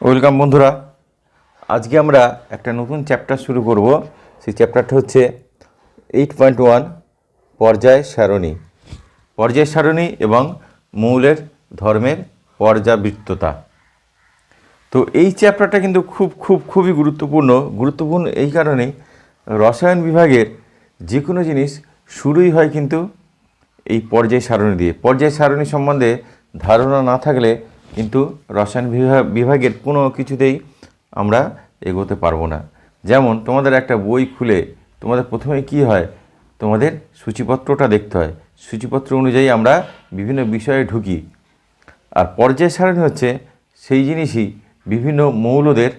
Welcome বন্ধুরা। আজকে আমরা একটা নতুন চ্যাপ্টার শুরু করব। সেই চ্যাপ্টারটা হচ্ছে এইট পয়েন্ট ওয়ান পর্যায় সারণী। পর্যায় সারণী এবং মৌলের ধর্মের পর্যাবৃত্ততা। তো এই চ্যাপ্টারটা কিন্তু খুব খুব, খুবই গুরুত্বপূর্ণ। গুরুত্বপূর্ণ এই কারণে রসায়ন বিভাগের যে কোনো জিনিস শুরুই হয় কিন্তু এই পর্যায় সারণী দিয়ে। পর্যায় সারণী সম্বন্ধে ধারণা না থাকলে কিন্তু রসায়ন বিভাগ বিভাগের কোনো কিছুতেই আমরা এগোতে পারব না। যেমন তোমাদের একটা বই খুলে তোমাদের প্রথমে কি হয়? তোমাদের সূচিপত্রটা দেখতে হয়। সূচিপত্র অনুযায়ী আমরা বিভিন্ন বিষয়ে ঢুকি। আর পর্যায় সারণী হচ্ছে সেই জিনিসই বিভিন্ন মৌলদের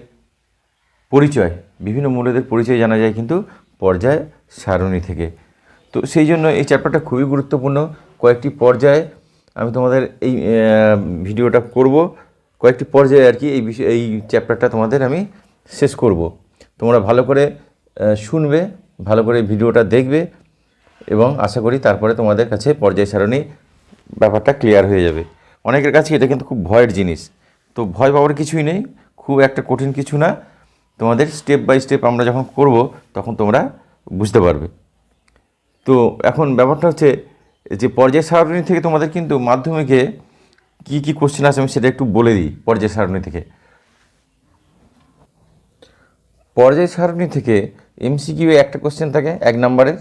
পরিচয়। বিভিন্ন মৌলদের পরিচয় জানা যায় কিন্তু পর্যায় সারণী থেকে। তো সেই জন্য এই চ্যাপ্টারটা খুবই গুরুত্বপূর্ণ। কয়েকটি পর্যায়ে আমি তোমাদের এই ভিডিওটা করব। কয়েকটি পর্যায়ে আর কি এই বিষয়, এই চ্যাপ্টারটা তোমাদের আমি শেষ করব। তোমরা ভালো করে শুনবে, ভালো করে ভিডিওটা দেখবে এবং আশা করি তারপরে তোমাদের কাছে পর্যায় সারণী ব্যাপারটা ক্লিয়ার হয়ে যাবে। অনেকের কাছে এটা কিন্তু খুব ভয়ের জিনিস। তো ভয় পাওয়ার কিছুই নেই, খুব একটা কঠিন কিছু না। তোমাদের স্টেপ বাই স্টেপ আমরা যখন করব, তখন তোমরা বুঝতে পারবে। তো এখন ব্যাপারটা হচ্ছে যে পর্যায় সারণী থেকে তোমাদের কিন্তু মাধ্যমিকে কি কি কোশ্চেন আছে আমি সেটা একটু বলে দিই, পর্যায় সারণী থেকে। পর্যায় সারণী থেকে এমসিকিউ একটা কোশ্চেন থাকে, এক নম্বরের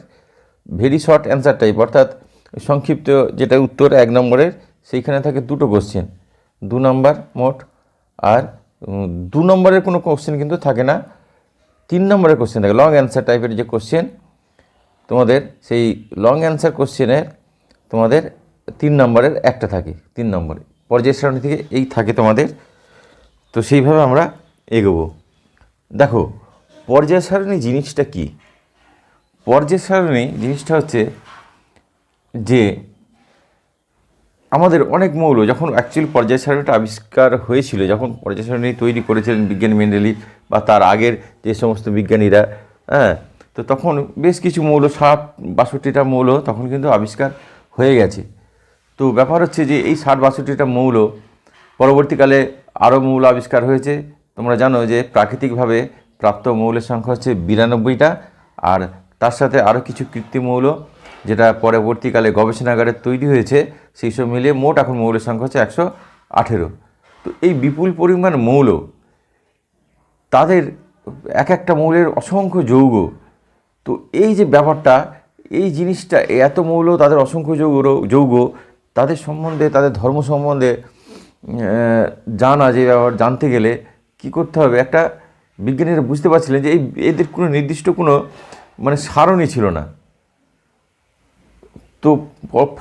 ভেরি শর্ট অ্যান্সার টাইপ অর্থাৎ সংক্ষিপ্ত যেটা উত্তর এক নম্বরের, সেইখানে থাকে দুটো কোশ্চেন দু নম্বর মোট, আর দু নম্বরের কোনো কোশ্চেন কিন্তু থাকে না, তিন নম্বরের কোশ্চেন থাকে লং অ্যান্সার টাইপের যে কোশ্চেন তোমাদের সেই লং অ্যান্সার কোশ্চেনের তোমাদের তিন নম্বরের একটা থাকে, তিন নম্বরে। পর্যায় সারণী থেকে এই থাকে তোমাদের। তো সেইভাবে আমরা এগোবো। দেখো, পর্যায় সারণী জিনিসটা কি? পর্যায় সারণী জিনিসটা হচ্ছে যে আমাদের অনেক মৌল যখন অ্যাকচুয়ালি পর্যায় সারণীটা আবিষ্কার হয়েছিল, যখন পর্যায় সারণী তৈরি করেছিলেন বিজ্ঞানী মেন্ডেলি বা তার আগের যে সমস্ত বিজ্ঞানীরা হ্যাঁ তো তখন বেশ কিছু মৌল, ষাট, বাষট্টিটা মৌল তখন কিন্তু আবিষ্কার হয়ে গেছে। তো ব্যাপার হচ্ছে যে এই ষাট বাষট্টিটা মৌল পরবর্তীকালে আরও মৌল আবিষ্কার হয়েছে। তোমরা জানো যে প্রাকৃতিকভাবে প্রাপ্ত মৌলের সংখ্যা হচ্ছে বিরানব্বইটা আর তার সাথে আরও কিছু কৃত্রিম মৌল যেটা পরবর্তীকালে গবেষণাগারে তৈরি হয়েছে, সেই সব মিলিয়ে মোট এখন মৌলের সংখ্যা হচ্ছে একশো আঠেরো। তো এই বিপুল পরিমাণ মৌল, তাদের এক একটা মৌলের অসংখ্য যৌগ, তো এই যে ব্যাপারটা এই জিনিসটা এত মৌল, তাদের অসংখ্য যৌগ যৌগ, তাদের সম্বন্ধে, তাদের ধর্ম সম্বন্ধে জানা যে ব্যাপার, জানতে গেলে কি করতে হবে? একটা বিজ্ঞানীরা বুঝতে পারছিলেন যে এই, এদের কোনো নির্দিষ্ট কোনো মানে সারণী ছিল না। তো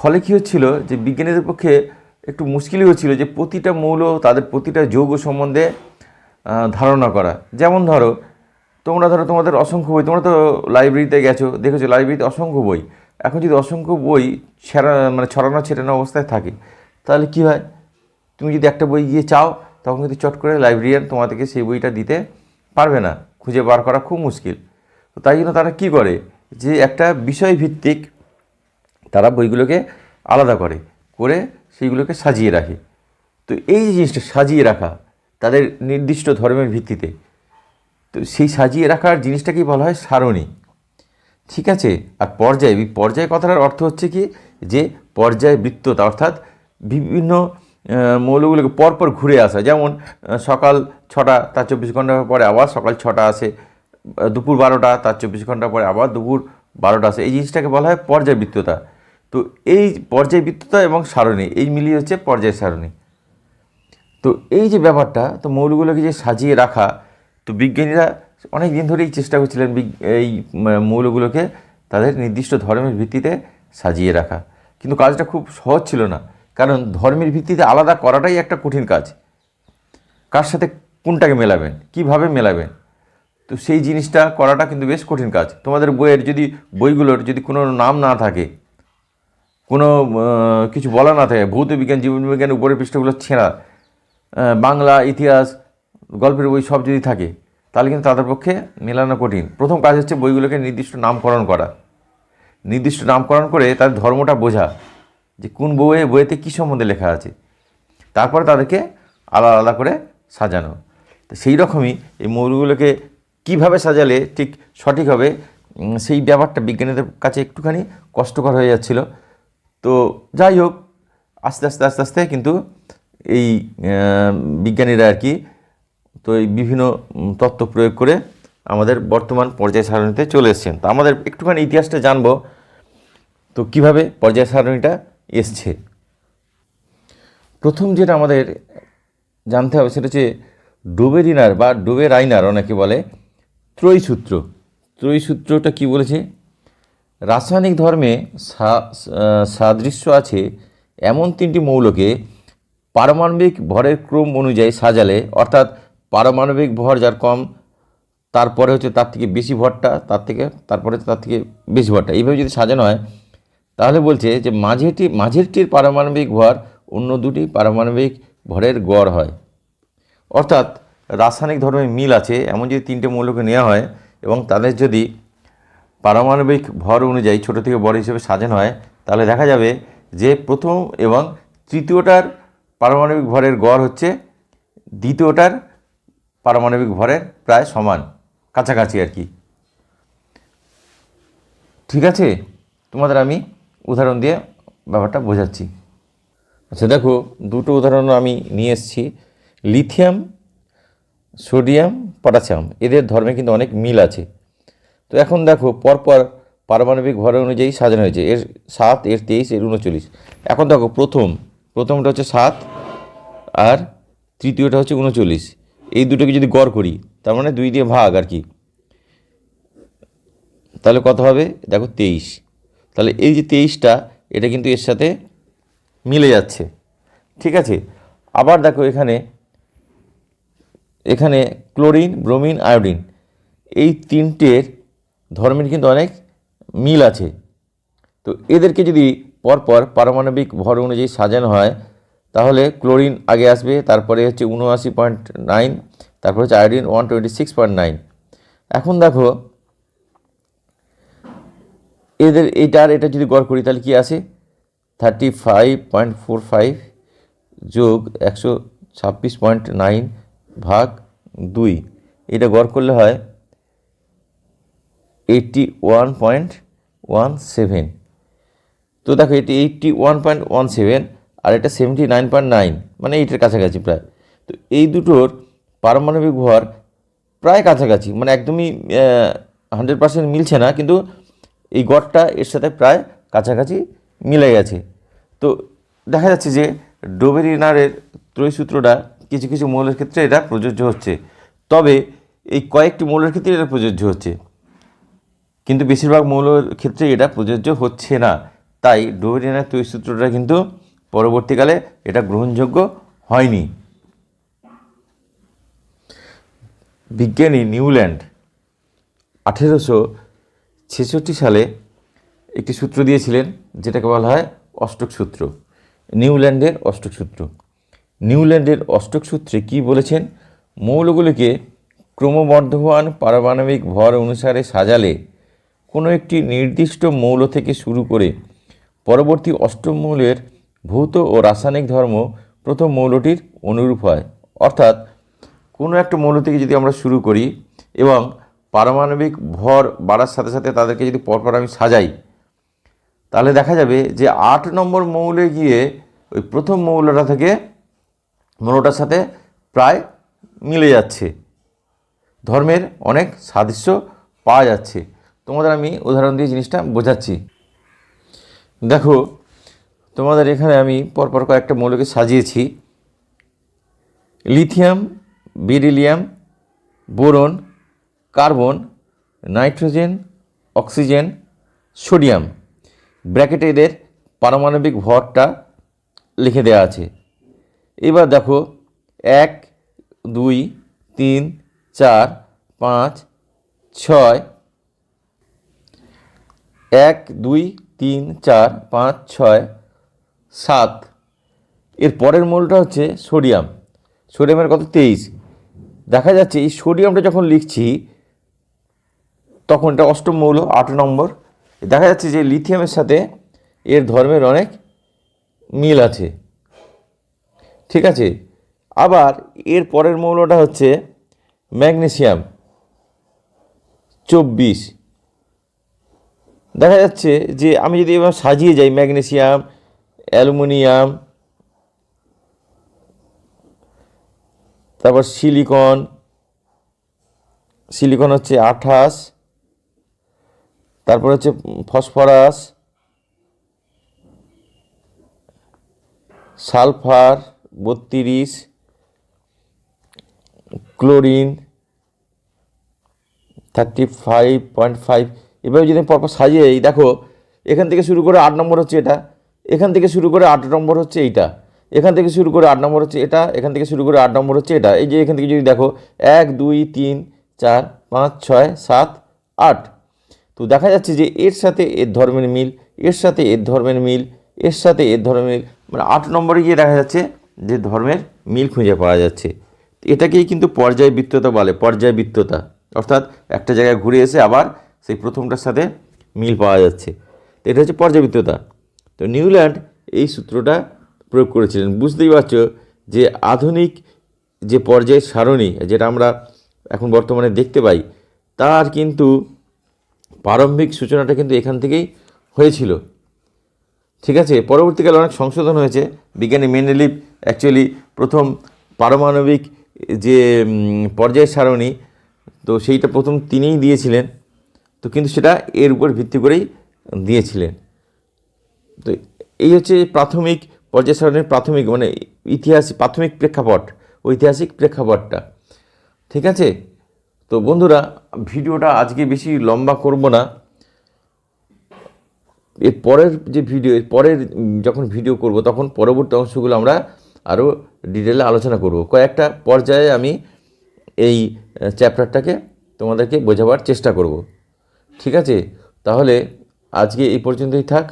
ফলে কী হচ্ছিল যে বিজ্ঞানীদের পক্ষে একটু মুশকিলই হচ্ছিল যে প্রতিটা মৌল, তাদের প্রতিটা যৌগ সম্বন্ধে ধারণা করা। যেমন ধরো তোমরা ধরো তোমাদের অসংখ্য বই, তোমরা তো লাইব্রেরিতে গেছো, দেখেছ লাইব্রেরিতে অসংখ্য বই। এখন যদি অসংখ্য বই ছেড়া মানে ছড়ানো ছেটানো অবস্থায় থাকে, তাহলে কি হয়? তুমি যদি একটা বই গিয়ে চাও, তখন কিন্তু চট করে লাইব্রেরিয়ান তোমাদেরকে সেই বইটা দিতে পারবে না। খুঁজে বার করা খুব মুশকিল। তো তাই জন্য তারা কী করে? যে একটা বিষয়ভিত্তিক তারা বইগুলোকে আলাদা করে করে সেইগুলোকে সাজিয়ে রাখে। তো এই জিনিসটা সাজিয়ে রাখা, তাদের নির্দিষ্ট ধর্মের ভিত্তিতে তো সেই সাজিয়ে রাখার জিনিসটাকেই বলা হয় সারণী। ঠিক আছে? আর পর্যায় এই পর্যায় কথাটার অর্থ হচ্ছে কি? যে পর্যায় বৃত্ততা, অর্থাৎ বিভিন্ন মৌলগুলোকে পরপর ঘুরে আসা। যেমন সকাল ছটা, তার চব্বিশ ঘণ্টা পরে আবার সকাল ছটা আসে দুপুর বারোটা, তার চব্বিশ ঘণ্টা পরে আবার দুপুর বারোটা আসে। এই জিনিসটাকে বলা হয় পর্যায়বৃত্ততা তো এই পর্যায়বৃত্ততা এবং সারণী, এই মিলিয়ে হচ্ছে পর্যায় সারণী। তো এই যে ব্যাপারটা, তো মৌলগুলোকে যে সাজিয়ে রাখা তো বিজ্ঞানীরা অনেক দিন ধরেই চেষ্টা করছিলেন এই মৌলগুলোকে তাদের নির্দিষ্ট ধর্মের ভিত্তিতে সাজিয়ে রাখা। কিন্তু কাজটা খুব সহজ ছিল না। কারণ ধর্মের ভিত্তিতে আলাদা করাটাই একটা কঠিন কাজ। কার সাথে কোনটাকে মেলাবেন? কীভাবে মেলাবেন? তো সেই জিনিসটা করাটা কিন্তু বেশ কঠিন কাজ। তোমাদের বইয়ের যদি, বইগুলোর যদি কোনো নাম না থাকে, কোনো কিছু বলা না থাকে, ভৌত বিজ্ঞান জীবনবিজ্ঞান উপরের পৃষ্ঠগুলো ছেঁড়া বাংলা, ইতিহাস গল্পের বই সব যদি থাকে, তাহলে কিন্তু তাদের পক্ষে মেলানো কঠিন। প্রথম কাজ হচ্ছে বইগুলোকে নির্দিষ্ট নামকরণ করা। নির্দিষ্ট নামকরণ করে তার ধর্মটা বোঝা যে কোন বইয়ে, বইয়েতে কী সম্বন্ধে লেখা আছে। তারপরে তাদেরকে আলাদা আলাদা করে সাজানো। তো সেই রকমই এই মৌলগুলোকে কীভাবে সাজালে ঠিক সঠিক হবে সেই ব্যাপারটা বিজ্ঞানীদের কাছে একটুখানি কষ্টকর হয়ে যাচ্ছিল। তো যাই হোক, আস্তে আস্তে আস্তে আস্তে কিন্তু এই বিজ্ঞানীরা আর কি তো এই বিভিন্ন তত্ত্ব প্রয়োগ করে আমাদের বর্তমান পর্যায় সারণীতে চলে এসছেন। তো আমাদের একটুখানি ইতিহাসটা জানব। তো কীভাবে পর্যায় সারণীটা এসছে? প্রথম যেটা আমাদের জানতে হবে সেটা হচ্ছে ডোবেরিনার বা ডোবে রাইনার অনেকে বলে ত্রয়ীসূত্র। ত্রয়ীসূত্রটা ত্রয়ী সূত্রটা কী বলেছে? রাসায়নিক ধর্মে সাদৃশ্য আছে এমন তিনটি মৌলকে পারমাণবিক ভরের ক্রম অনুযায়ী সাজালে, অর্থাৎ পারমাণবিক ভর যার কম, তারপরে হচ্ছে তার থেকে বেশি ভরটা, তার থেকে, তারপরে তার থেকে বেশি ভরটা। এইভাবে যদি সাজানো হয়, তাহলে বলছে যে মাঝেটি, মাঝেরটির পারমাণবিক ভর অন্য দুটি পারমাণবিক ভরের গড় হয়। অর্থাৎ রাসায়নিক ধর্মে মিল আছে, এমন যদি তিনটে মৌলকে নেওয়া হয় এবং তাদের যদি পারমাণবিক ভর অনুযায়ী ছোট থেকে বড় হিসেবে সাজানো হয়, তাহলে দেখা যাবে যে প্রথম এবং তৃতীয়টার পারমাণবিক ভরের গড় হচ্ছে দ্বিতীয়টার পারমাণবিক ভরের প্রায় সমান, কাছাকাছি আর কি। ঠিক আছে? তোমাদের আমি উদাহরণ দিয়ে ব্যাপারটা বোঝাচ্ছি। আচ্ছা দেখো, দুটো উদাহরণ আমি নিয়ে এসেছি। লিথিয়াম, সোডিয়াম, পটাশিয়াম, এদের ধর্মে কিন্তু অনেক মিল আছে। তো এখন দেখো, পরপর পারমাণবিক ভর অনুযায়ী সাজানো হয়েছে। এর সাত, এর তেইশ, এর উনচল্লিশ। এখন দেখো, প্রথম, প্রথমটা হচ্ছে সাত, আর তৃতীয়টা হচ্ছে উনচল্লিশ। এই দুটোকে যদি গড় করি, তার মানে দুই দিয়ে ভাগ আর কি। তাহলে কত হবে? দেখো তেইশ। তাহলে এই যে তেইশটা, এটা কিন্তু এর সাথে মিলে যাচ্ছে। ঠিক আছে? আবার দেখো এখানে এখানে ক্লোরিন, ব্রোমিন, আয়োডিন, এই তিনটের ধর্মের কিন্তু অনেক মিল আছে। তো এদেরকে যদি পরপর পারমাণবিক ভর অনুযায়ী সাজানো হয় তাহলে ক্লোরিন আগে আসবে, তারপরে হচ্ছে উনআশি পয়েন্ট নাইন, তারপরে হচ্ছে iodine one twenty six point nine. এখন দেখো, এদের এটার এটা যদি গড় করি তাহলে কি আসে? Thirty five point four five যোগ একশো ছাব্বিশ পয়েন্ট নাইন ভাগ দুই। এটা গড় করলে হয় eighty one point one seven. তো দেখো, এটি eighty one point one seven আর এটা সেভেন্টি নাইন পয়েন্ট নাইন মানে এইটার কাছাকাছি প্রায়। তো এই দুটোর পারমাণবিক ভর প্রায় কাছাকাছি মানে একদমই হান্ড্রেড পার্সেন্ট মিলছে না, কিন্তু এই গড়টা এর সাথে প্রায় কাছাকাছি মিলে গেছে। তো দেখা যাচ্ছে যে ডোবেরিনারের ত্রয়সূত্রটা কিছু কিছু মৌলের ক্ষেত্রে এটা প্রযোজ্য হচ্ছে। তবে এই কয়েকটি মৌলের ক্ষেত্রে এটা প্রযোজ্য হচ্ছে। কিন্তু বেশিরভাগ মৌলের ক্ষেত্রে এটা প্রযোজ্য হচ্ছে না। তাই ডোবেরিয়ানের তৈরিসূত্রটা কিন্তু পরবর্তীকালে এটা গ্রহণযোগ্য হয়নি। বিজ্ঞানী নিউল্যান্ড আঠেরোশো ছেষট্টি সালে একটি সূত্র দিয়েছিলেন, যেটাকে বলা হয় অষ্টক সূত্র। নিউল্যান্ডের অষ্টক সূত্র। নিউল্যান্ডের অষ্টক সূত্রে কী বলেছেন? মৌলগুলিকে ক্রমবর্ধমান পারমাণবিক ভর অনুসারে সাজালে কোনো একটি নির্দিষ্ট মৌল থেকে শুরু করে পরবর্তী অষ্টম মৌলের ভৌত ও রাসায়নিক ধর্ম প্রথম মৌলটির অনুরূপ হয়। অর্থাৎ, কোনো একটা মৌল থেকে যদি আমরা শুরু করি এবং পারমাণবিক ভর বাড়ার সাথে সাথে তাদেরকে যদি পরপর আমি সাজাই, তাহলে দেখা যাবে যে আট নম্বর মৌলে গিয়ে ওই প্রথম মৌলটা থেকে মৌলটার সাথে প্রায় মিলে যাচ্ছে। ধর্মের অনেক সাদৃশ্য পাওয়া যাচ্ছে। তোমাদের আমি উদাহরণ দিয়ে জিনিসটা বোঝাচ্ছি। দেখো তোমাদের এখানে আমি পরপর কয়েকটা মৌলকে সাজিয়েছি। Lithium, beryllium, boron, carbon, nitrogen, oxygen, sodium. ব্র্যাকেটে এদের পারমাণবিক ভরটা লিখে দেওয়া আছে। এবার দেখো, এক, দুই, তিন, চার, পাঁচ, ছয়, এক, দুই, তিন, চার, পাঁচ, ছয় সাত। এর পরের মূলটা হচ্ছে সোডিয়াম। সোডিয়ামের কত? তেইশ। দেখা যাচ্ছে এই সোডিয়ামটা যখন লিখছি, তখন এটা অষ্টম মৌল, আট নম্বর। দেখা যাচ্ছে যে লিথিয়ামের সাথে এর ধর্মের অনেক মিল আছে। ঠিক আছে? আবার এর পরের মৌলটা হচ্ছে ম্যাগনেসিয়াম, চব্বিশ। দেখা যাচ্ছে যে আমি যদি এবার সাজিয়ে যাই ম্যাগনেসিয়াম অ্যালুমিনিয়াম, তারপর সিলিকন সিলিকন হচ্ছে আঠাশ, তারপর হচ্ছে ফসফরাস, সালফার বত্রিশ, chlorine thirty five point five. এভাবে যদি পরপর সাজিয়ে দেখো, এখান থেকে শুরু করে আট নম্বর হচ্ছে এটা। এখান থেকে শুরু করে আট নম্বর হচ্ছে এইটা। এখান থেকে শুরু করে আট নম্বর হচ্ছে এটা, এখান থেকে শুরু করে আট নম্বর হচ্ছে এটা। এই যে এখান থেকে যদি দেখো, এক, দুই, তিন, চার, পাঁচ, ছয়, সাত, আট। তো দেখা যাচ্ছে যে এর সাথে এর ধর্মের মিল, এর সাথে এর ধর্মের মিল, এর সাথে এর ধর্মের মিল মানে আট নম্বরে গিয়ে দেখা যাচ্ছে যে ধর্মের মিল খুঁজে পাওয়া যাচ্ছে। এটাকেই কিন্তু পর্যায়বৃত্ততা বলে, পর্যায়বৃত্ততা। অর্থাৎ একটা জায়গায় ঘুরে এসে আবার সেই প্রথমটার সাথে মিল পাওয়া যাচ্ছে। তো এটা হচ্ছে পর্যায়বৃত্ততা। তো নিউল্যান্ড এই সূত্রটা প্রয়োগ করেছিলেন। বুঝতেই পারছ যে আধুনিক যে পর্যায়ের সারণী, যেটা আমরা এখন বর্তমানে দেখতে পাই, তার কিন্তু প্রারম্ভিক সূচনাটা কিন্তু এখান থেকেই হয়েছিল। ঠিক আছে? পরবর্তীকালে অনেক সংশোধন হয়েছে। বিজ্ঞানী মেন্ডেলিভ অ্যাকচুয়ালি প্রথম পারমাণবিক যে পর্যায় সারণী, তো সেইটা প্রথম তিনিই দিয়েছিলেন। তো কিন্তু সেটা এর উপর ভিত্তি করেই দিয়েছিলেন। তো এই হচ্ছে প্রাথমিক পর্যায় সারণীর প্রাথমিক মানে ইতিহাস প্রাথমিক প্রেক্ষাপট, ঐতিহাসিক প্রেক্ষাপটটা। ঠিক আছে? তো বন্ধুরা, ভিডিওটা আজকে বেশি লম্বা করব না। এর পরের যে ভিডিও, এর পরের যখন ভিডিও করব, তখন পরবর্তী অংশগুলো আমরা আরও ডিটেলে আলোচনা করব। কয়েকটা পর্যায়ে আমি এই চ্যাপ্টারটাকে তোমাদেরকে বোঝাবার চেষ্টা করব। ঠিক আছে? তাহলে আজকে এই পর্যন্তই থাক।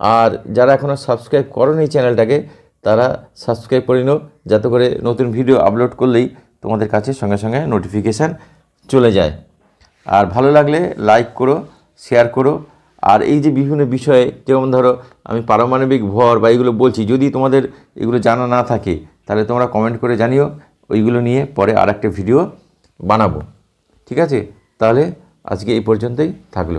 আর যারা এখনও সাবস্ক্রাইব করেন এই চ্যানেলটাকে তারা সাবস্ক্রাইব করে নিও, যাতে করে নতুন ভিডিও আপলোড করলেই তোমাদের কাছে সঙ্গে সঙ্গে নোটিফিকেশান চলে যায়। আর ভালো লাগলে লাইক করো শেয়ার করো, আর এই যে বিভিন্ন বিষয়ে যেমন ধরো আমি পারমাণবিক ভর বা এগুলো বলছি, যদি তোমাদের এগুলো জানা না থাকে, তাহলে তোমরা কমেন্ট করে জানিও, ওইগুলো নিয়ে পরে আর ভিডিও বানাবো। ঠিক আছে? তাহলে আজকে এই পর্যন্তই থাকল।